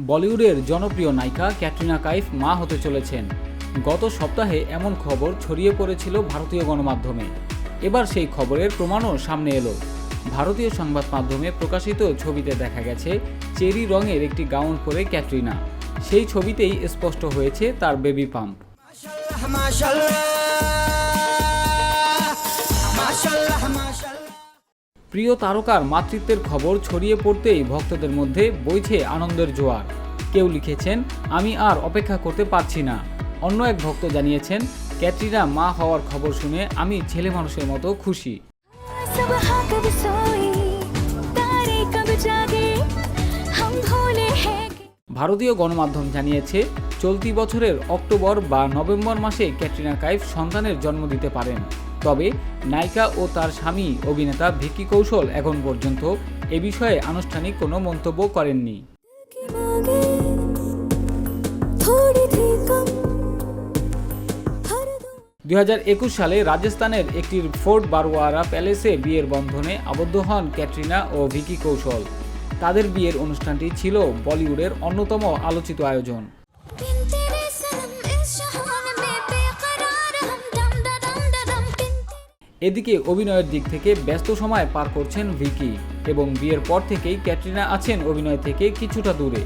বলিউডের জনপ্রিয় নায়িকা ক্যাটরিনা কাইফ মা হতে চলেছেন। গত সপ্তাহে এমন খবর ছড়িয়ে পড়েছিল ভারতীয় গণমাধ্যমে। এবার সেই খবরের প্রমাণও সামনে এলো। ভারতীয় সংবাদ মাধ্যমে প্রকাশিত ছবিতে দেখা গেছে, চেরি রঙের একটি গাউন পরে ক্যাটরিনা। সেই ছবিতেই স্পষ্ট হয়েছে তার বেবি পাম্প। প্রিয় তারকার মাতৃত্বের খবর ছড়িয়ে পড়তেই ভক্তদের মধ্যে বইছে আনন্দের জোয়ার। কেউ লিখেছেন আমি আর অপেক্ষা করতে পারছি না। অন্য এক ভক্ত জানিয়েছেন ক্যাটরিনা মা হওয়ার খবর শুনে আমি ছেলে মানুষের মতো খুশি। ভারতীয় গণমাধ্যম জানিয়েছে চলতি বছরের অক্টোবর বা নভেম্বর মাসে ক্যাটরিনা কাইফ সন্তানের জন্ম দিতে পারেন। তবে নায়িকা ও তার স্বামী, অভিনেতা ভিকি কৌশল এখন পর্যন্ত এ বিষয়ে আনুষ্ঠানিক কোনো মন্তব্য করেননি। দু হাজার একুশ সালে রাজস্থানের একটি ফোর্ট বারোয়ারা প্যালেসে বিয়ের বন্ধনে আবদ্ধ হন ক্যাটরিনা ও ভিকি কৌশল। তাদের বিয়ের অনুষ্ঠানটি ছিল বলিউডের অন্যতম আলোচিত আয়োজন। এদিকে অভিনয়ের দিক থেকে ব্যস্ত সময় পার করছেন ভিকি এবং বিয়ের পর থেকেই ক্যাটরিনা আছেন অভিনয় থেকে কিছুটা দূরে।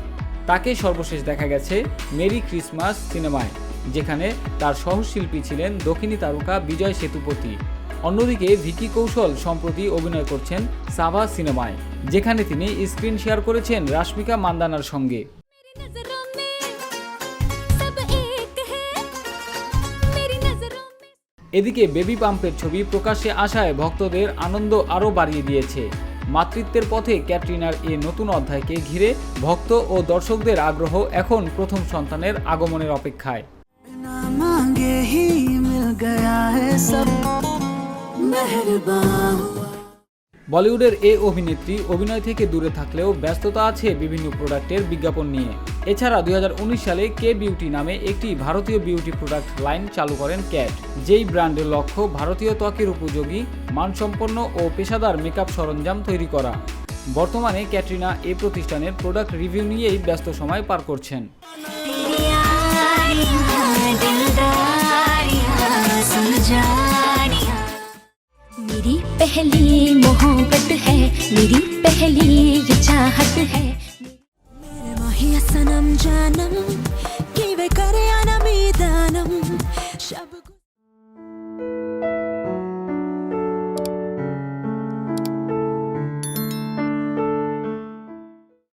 তাকে সর্বশেষ দেখা গেছে মেরি ক্রিসমাস সিনেমায়, যেখানে তার সহশিল্পী ছিলেন দক্ষিণী তারকা বিজয় সেতুপতি। অন্যদিকে ভিকি কৌশল সম্প্রতি অভিনয় করছেন সাভা সিনেমায়, যেখানে তিনি স্ক্রিন শেয়ার করেছেন রাশ্মিকা মান্দানার সঙ্গে। এদিকে বেবি পাম্পের ছবি প্রকাশ্যে আসায় ভক্তদের আনন্দ আরও বাড়িয়ে দিয়েছে। মাতৃত্বের পথে ক্যাটরিনার এ নতুন অধ্যায়কে ঘিরে ভক্ত ও দর্শকদের আগ্রহ এখন প্রথম সন্তানের আগমনের অপেক্ষায়। বলিউডের এ অভিনেত্রী অভিনয় থেকে দূরে থাকলেও ব্যস্ততা আছে বিভিন্ন প্রোডাক্টের বিজ্ঞাপন নিয়ে এছাড়া দুই সালে কে বিউটি নামে একটি ভারতীয় বিউটি প্রোডাক্ট লাইন চালু করেন ক্যাট যেই ব্র্যান্ডের লক্ষ্য ভারতীয় ত্বকের উপযোগী মানসম্পন্ন ও পেশাদার মেকআপ সরঞ্জাম তৈরি করা বর্তমানে ক্যাটরিনা এই প্রতিষ্ঠানের প্রোডাক্ট রিভিউ নিয়েই ব্যস্ত সময় পার করছেন मेरी पहली मोहब्बत है मेरी पहली ये चाहत है।